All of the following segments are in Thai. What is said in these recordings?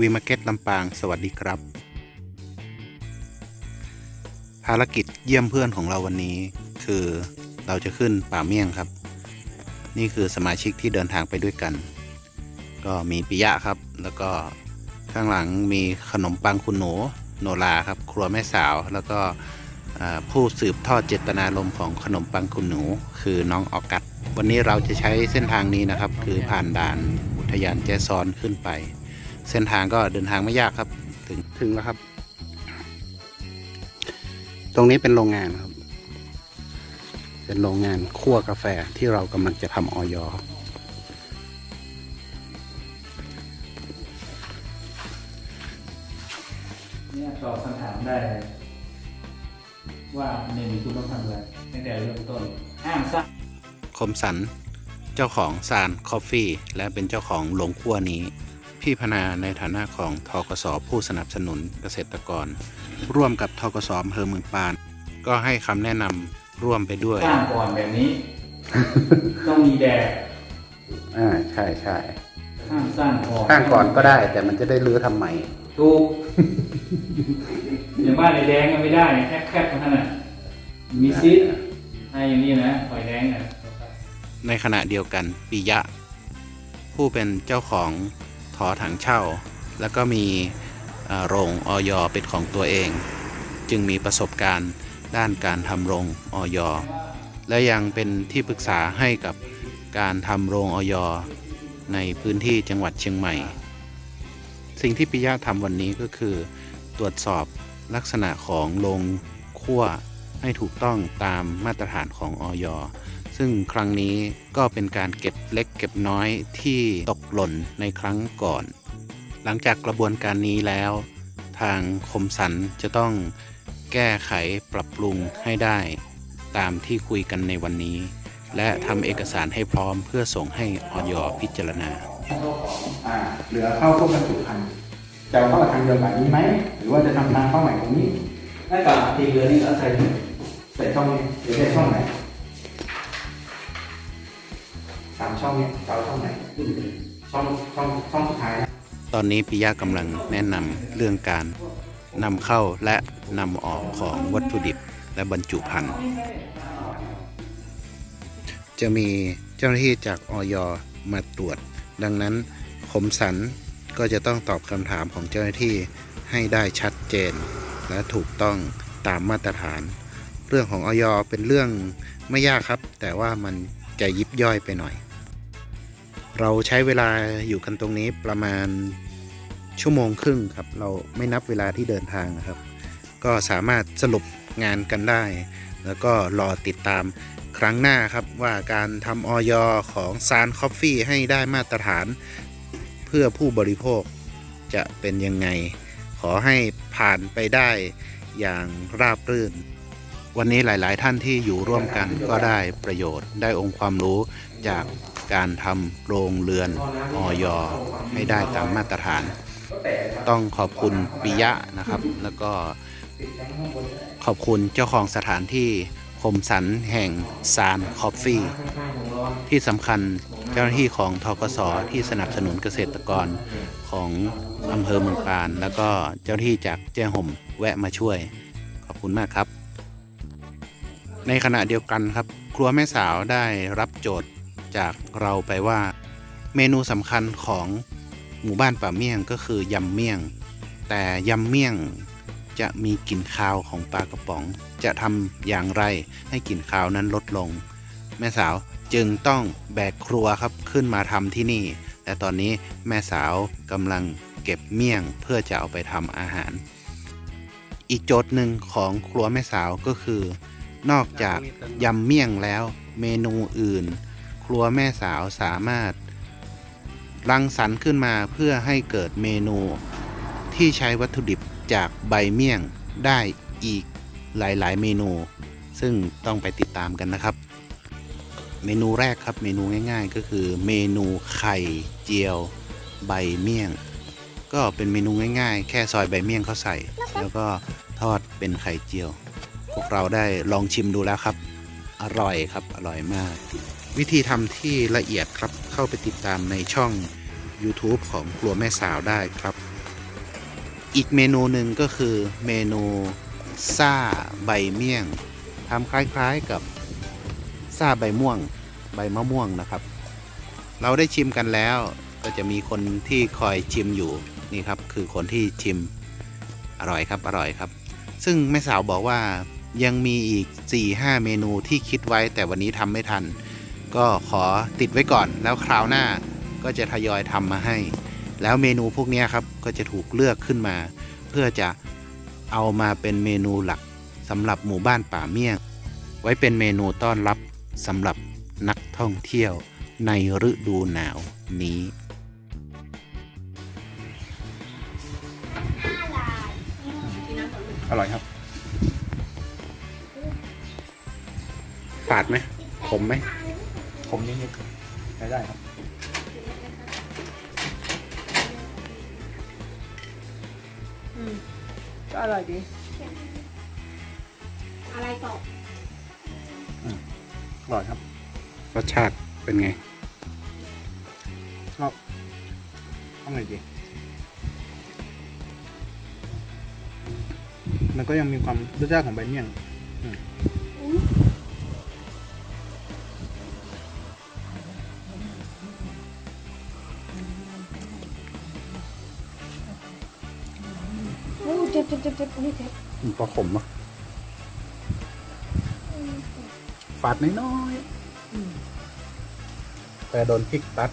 วีมาร์เก็ตลำปาง สวัสดีครับ ภารกิจเยี่ยมเพื่อนของเราวันนี้คือเราจะขึ้นป่าเมี่ยงครับ นี่คือสมาชิกที่เดินทางไปด้วยกัน ก็มีปิยะครับ แล้วก็ข้างหลังมีขนมปังคุณหนูโนราครับ ครัวแม่สาวแล้วก็ผู้สืบทอดเจตนารมณ์ของขนมปังคุณหนู คือน้องออกัสวันนี้เราจะใช้เส้นทางนี้นะครับ คือผ่านด่านอุทยานแจซอนขึ้นไป เส้นทางก็เดินทางไม่ยากครับ ถึงถึงแล้วครับ ตรงนี้เป็นโรงงานครับ เป็นโรงงานคั่วกาแฟที่เรากำลังจะทำออยครับเนี่ยตอบคำถามได้ว่าเมนูคุณต้องทำอะไรตั้งแต่เริ่มต้นห้ามสร้างคมสัน เจ้าของซานคอฟฟี่ และเป็นเจ้าของโรงคั่วนี้ พี่พนาในฐานะของทกสผู้สนับสนุนเกษตรกร ร่วมกับทกสอำเภอเมืองปาน ก็ให้คำแนะนำร่วมไปด้วย สร้างก่อนแบบนี้ ต้องมีแดดอ่าใช่ใช่ห้ามสร้างก่อนข้างก่อนก็ได้ แต่มันจะได้รื้อทำใหม่ถูกอย่างว่าในแดงก็ไม่ได้แคบแคบๆเท่านั้นน่ะมีซิดให้อย่างนี้นะปล่อยแดงนะในขณะเดียวกันปิยะ ผู้เป็นเจ้าของ ถอถังเช่า แล้วก็มีโรงออยเป็นของตัวเอง จึงมีประสบการณ์ด้านการทำโรงออยและยังเป็นที่ปรึกษาให้กับการทำโรงออยในพื้นที่จังหวัดเชียงใหม่ สิ่งที่ปิยะทำวันนี้ก็คือ ตรวจสอบลักษณะของโรงคั่วให้ถูกต้องตามมาตรฐานของออย ซึ่งครั้งนี้ก็เป็นการเก็บเล็กเก็บน้อยที่ตกหล่นในครั้งก่อน หลังจากกระบวนการนี้แล้ว ทางคมสันจะต้องแก้ไขปรับปรุงให้ได้ตามที่คุยกันในวันนี้ และทำเอกสารให้พร้อมเพื่อส่งให้ออยพิจารณาอ่าเหลือเข้าพวกบรรจุภัณฑ์จะเอาเข้ากับทางเดิมแบบนี้ไหม หรือว่าจะทำทางเข้าใหม่ตรงนี้ถ้ากับทีเรือนี่ก็ใส่ใส่ช่องนี้หรือใส่ช่องไหน สามช่องเนี้จะเอาช่องไหนช่องช่องช่องสุดท้ายนะตอนนี้ปิยะกำลังแนะนำเรื่องการนำเข้าและนำออกของวัตถุดิบและบรรจุภัณฑ์ จะมีเจ้าหน้าที่จากออยมาตรวจ ดังนั้นคมสันก็จะต้องตอบคำถามของเจ้าหน้าที่ให้ได้ชัดเจน และถูกต้องตามมาตรฐาน เรื่องของออยเป็นเรื่องไม่ยากครับ แต่ว่ามัน จะยิบย่อยไปหน่อย เราใช้เวลาอยู่กันตรงนี้ประมาณชั่วโมงครึ่งครับ เราไม่นับเวลาที่เดินทางนะครับ ก็สามารถสรุปงานกันได้ แล้วก็รอติดตามครั้งหน้าครับว่าการทำออยของซานคอฟฟี่ให้ได้มาตรฐานเพื่อผู้บริโภคจะเป็นยังไง ขอให้ผ่านไปได้อย่างราบรื่น วันนี้หลาย ๆ ท่านที่อยู่ร่วมกันก็ได้ประโยชน์ได้องค์ความรู้จากการทำโรงเรือนออยให้ได้ตามมาตรฐาน ต้องขอบคุณปิยะนะครับ แล้วก็ขอบคุณเจ้าของสถานที่คมสันแห่งซานคอฟฟี่ ที่สำคัญเจ้าหน้าที่ของทกสที่สนับสนุนเกษตรกรของอำเภอเมืองปาน แล้วก็เจ้าหน้าที่จากแจ้ห่มแวะมาช่วย ขอบคุณมากครับ ในขณะเดียวกันครับ ครัวแม่สาวได้รับโจทย์จากเราไปว่า เมนูสำคัญของหมู่บ้านป่าเมี่ยงก็คือยำเมี่ยง แต่ยำเมี่ยงจะมีกลิ่นคาวของปลากระป๋อง จะทำอย่างไรให้กลิ่นคาวนั้นลดลง แม่สาวจึงต้องแบกครัวครับขึ้นมาทำที่นี่ แต่ตอนนี้แม่สาวกำลังเก็บเมี่ยงเพื่อจะเอาไปทำอาหาร อีกโจทย์หนึ่งของครัวแม่สาวก็คือ นอกจากยำเมี่ยงแล้วเมนูอื่น ครัวแม่สาวสามารถ รังสรรค์ขึ้นมาเพื่อให้เกิดเมนู ที่ใช้วัตถุดิบจากใบเมี่ยงได้อีกหลายๆ เมนู ซึ่งต้องไปติดตามกันนะครับ เมนูแรกครับเมนูง่ายๆ ก็คือเมนูไข่เจียวใบเมี่ยง ก็เป็นเมนูง่ายๆ แค่ซอยใบเมี่ยงเขาใส่ แล้วก็ทอดเป็นไข่เจียว พวกเราได้ลองชิมดูแล้วครับ อร่อยครับอร่อยมาก วิธีทำที่ละเอียดครับเข้าไปติดตามในช่อง YouTube ของครัวแม่สาวได้ครับ อีกเมนูหนึ่งก็คือเมนูซ่าใบเมี่ยงทำคล้ายๆกับซ่าใบม่วง ใบมะม่วงนะครับ เราได้ชิมกันแล้วก็จะมีคนที่คอยชิมอยู่นี่ครับ คือคนที่ชิมอร่อยครับอร่อยครับ ซึ่งแม่สาวบอกว่า ยังมีอีก 4-5 เมนูที่คิดไว้แต่วันนี้ทำไม่ทัน ก็ขอติดไว้ก่อนแล้วคราวหน้าก็จะทยอยทำมาให้ แล้วเมนูพวกเนี้ยครับก็จะถูกเลือกขึ้นมา เพื่อจะเอามาเป็นเมนูหลักสำหรับหมู่บ้านป่าเมี่ยง ไว้เป็นเมนูต้อนรับสำหรับนักท่องเที่ยวในฤดูหนาวนี้อร่อยครับาดไหมขมไหมผมนิดๆใช้ได้ครับอืมก็อร่อยดี อะไรตกอร่อยครับรสชาติเป็นไงก็ต้องไงดีมันก็ยังมีความรสชาติของใบเมี่ยงโเจ็บเจ็บเจ็บเจ็บนี่เจ็บมันพอขมอะฝาดน้อยๆแต่โดนพริกตัด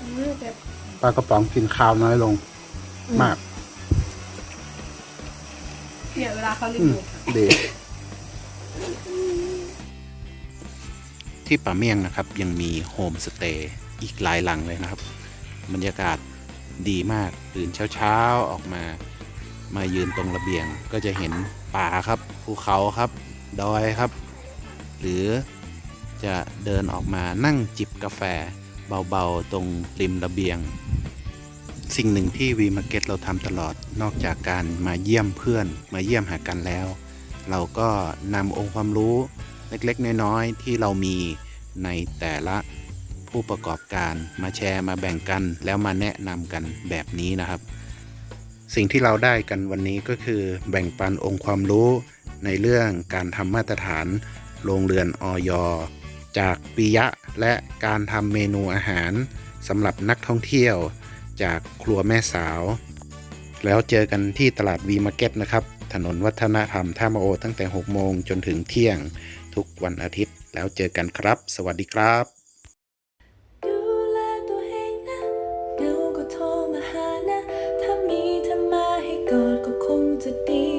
อืมเจ็บปลากระป๋องกินข้าวน้อยลง มาก เนี่ยเวลาเขารีอืมวิวดีที่ป่าเมี่ยงนะครับ ยังมีโฮมสเตย์ อีกหลายหลังเลยนะครับ บรรยากาศดีมากตื่นเช้าๆออกมา มายืนตรงระเบียงก็จะเห็นป่าครับภูเขาครับ ดอยครับ หรือจะเดินออกมานั่งจิบกาแฟเบาๆ ตรงริมระเบียง สิ่งหนึ่งที่วีมาร์เก็ตเราทำตลอดนอกจากการมาเยี่ยมเพื่อนมาเยี่ยมหากันแล้ว เราก็นำองค์ความรู้เล็กๆ น้อยๆ ที่เรามีในแต่ละ ผู้ประกอบการมาแชร์มาแบ่งกัน แล้วมาแนะนำกันแบบนี้นะครับ สิ่งที่เราได้กันวันนี้ก็คือ แบ่งปันองค์ความรู้ในเรื่องการทำมาตรฐานโรงเรือนออยจากปิยะและการทำเมนูอาหารสำหรับนักท่องเที่ยวจากครัวแม่สาว แล้วเจอกันที่ตลาดวีมาร์เก็ตนะครับ ถนนวัฒนธรรมท่ามาโอตั้งแต่ 6 โมงจนถึงเที่ยงทุกวันอาทิตย์ แล้วเจอกันครับ สวัสดีครับ to be